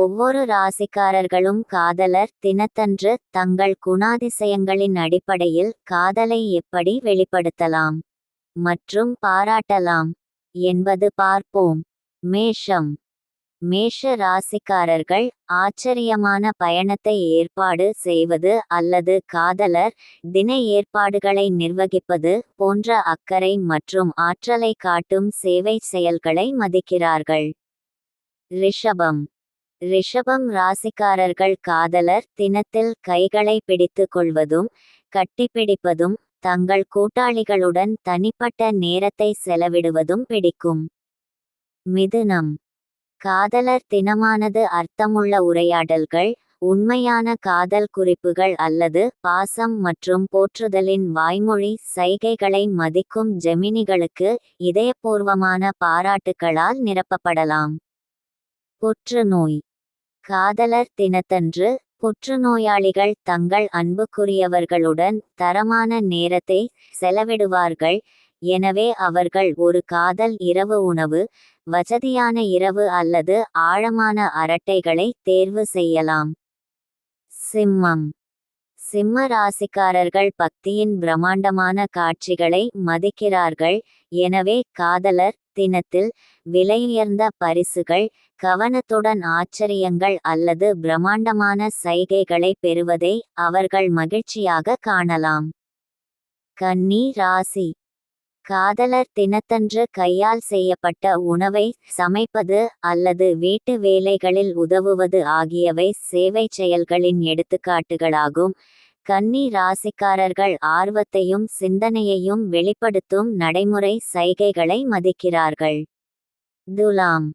ஒவ்வொரு ராசிக்காரர்களும் காதலர் தினத்தன்று தங்கள் குணாதிசயங்களின் அடிப்படையில் காதலை எப்படி வெளிப்படுத்தலாம் மற்றும் பாராட்டலாம் என்பது பார்ப்போம். மேஷம். மேஷ ராசிக்காரர்கள் ஆச்சரியமான பயணத்தை ஏற்பாடு செய்வது அல்லது காதலர் தின ஏற்பாடுகளை நிர்வகிப்பது போன்ற அக்கறை மற்றும் ஆற்றலை காட்டும் சேவை செயல்களை மதிக்கிறார்கள். ரிஷபம். ரிஷபம் ராசிக்காரர்கள் காதலர் தினத்தில் கைகளை பிடித்து கொள்வதும் கட்டிப்பிடிப்பதும் தங்கள் கூட்டாளிகளுடன் தனிப்பட்ட நேரத்தை செலவிடுவதும் பிடிக்கும். மிதுனம். காதலர் தினமானது அர்த்தமுள்ள உரையாடல்கள் உண்மையான காதல் குறிப்புகள் அல்லது பாசம் மற்றும் போற்றுதலின் வாய்மொழி சைகைகளை மதிக்கும் ஜெமினிகளுக்கு இதயபூர்வமான பாராட்டுக்களால் நிரப்பப்படலாம். புற்றுநோய். காதலர் தினத்தன்று புற்றுநோயாளிகள் தங்கள் அன்புக்குரியவர்களுடன் தரமான நேரத்தை செலவிடுவார்கள். எனவே அவர்கள் ஒரு காதல் இரவு உணவு வசதியான இரவு அல்லது ஆழமான அரட்டைகளை தேர்வு செய்யலாம். சிம்மம். சிம்ம ராசிக்காரர்கள் பக்தியின் பிரம்மாண்டமான காட்சிகளை மதிக்கிறார்கள். எனவே காதலர் தினத்தில் விலையுயர்ந்த பரிசுகள் கவனத்துடன் ஆச்சரியங்கள் அல்லது பிரம்மாண்டமான சைகைகளை பெறுவதை அவர்கள் மகிழ்ச்சியாக காணலாம். கன்னி ராசி. காதலர் தினத்தன்று கையால் செய்யப்பட்ட உணவை சமைப்பது அல்லது வீட்டு வேலைகளில் உதவுவது ஆகியவை சேவை செயல்களின் எடுத்துக்காட்டுகளாகும். கன்னி ராசிக்காரர்கள் ஆர்வத்தையும் சிந்தனையையும் வெளிப்படுத்தும் நடைமுறை சைகைகளை மதிக்கிறார்கள். துலாம்.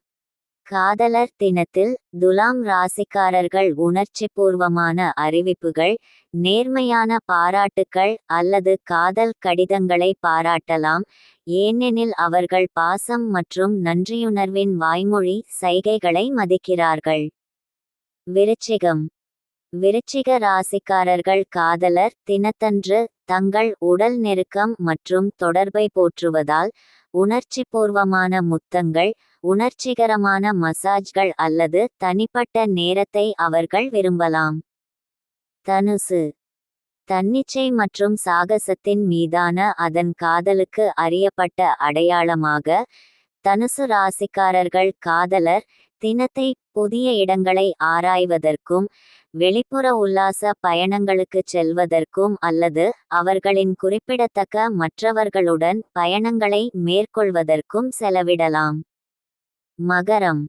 காதலர் தினத்தில் துலாம் ராசிக்காரர்கள் உணர்ச்சிபூர்வமான அறிவிப்புகள் நேர்மையான பாராட்டுக்கள் அல்லது காதல் கடிதங்களை பாராட்டலாம். ஏனெனில் அவர்கள் பாசம் மற்றும் நன்றியுணர்வின் வாய்மொழி சைகைகளை மதிக்கிறார்கள். விருச்சிகம். விருச்சிக ராசிக்காரர்கள் காதலர் தினத்தன்று தங்கள் உடல் நெருக்கம் மற்றும் தொடர்பை போற்றுவதால் உணர்ச்சிபூர்வமான முத்தங்கள் உணர்ச்சிகரமான மசாஜ்கள் அல்லது தனிப்பட்ட நேரத்தை அவர்கள் விரும்பலாம். தனுசு. தன்னிச்சை மற்றும் சாகசத்தின் மீதான அதன் காதலுக்கு அறியப்பட்ட அடையாளமாக தனுசு ராசிக்காரர்கள் காதலர் தினத்தை புதிய இடங்களை ஆராய்வதற்கும் வெளிப்புற உல்லாச பயணங்களுக்கு செல்வதற்கும் அல்லது அவர்களின் குறிப்பிடத்தக்க மற்றவர்களுடன் பயணங்களை மேற்கொள்வதற்கும் செலவிடலாம். மகரம்.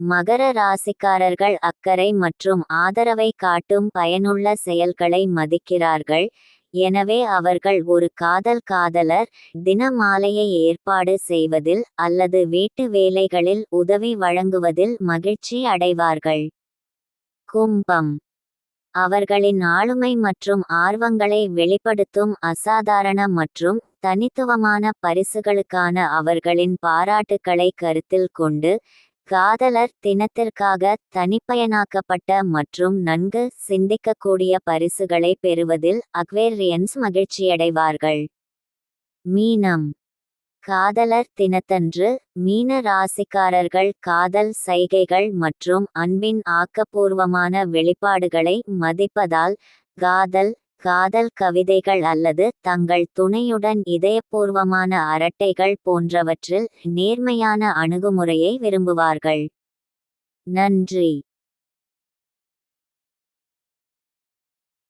மகர ராசிக்காரர்கள் அக்கறை மற்றும் ஆதரவை காட்டும் பயனுள்ள செயல்களை மதிக்கிறார்கள். எனவே அவர்கள் ஒரு காதல் காதலர் தினமாலையை ஏற்பாடு செய்வதில் அல்லது வீட்டு வேலைகளில் உதவி வழங்குவதில் மகிழ்ச்சி அடைவார்கள். கும்பம். அவர்களின் ஆளுமை மற்றும் ஆர்வங்களை வெளிப்படுத்தும் அசாதாரண மற்றும் தனித்துவமான பரிசுகளுக்கான அவர்களின் பாராட்டுக்களை கருத்தில் கொண்டு காதலர் தினத்திற்காக தனிப்பயனாக்கப்பட்ட மற்றும் நன்கு சிந்திக்கக்கூடிய பரிசுகளை பெறுவதில் அக்வேரியன்ஸ் மகிழ்ச்சியடைவார்கள். மீனம். காதலர் தினத்தன்று மீன ராசிக்காரர்கள் காதல் சைகைகள் மற்றும் அன்பின் ஆக்கப்பூர்வமான வெளிப்பாடுகளை மதிப்பதால் காதல் காதல் கவிதைகள் அல்லது தங்கள் துணையுடன் இதயபூர்வமான அரட்டைகள் போன்றவற்றில் நேர்மையான அணுகுமுறையை விரும்புவார்கள். நன்றி.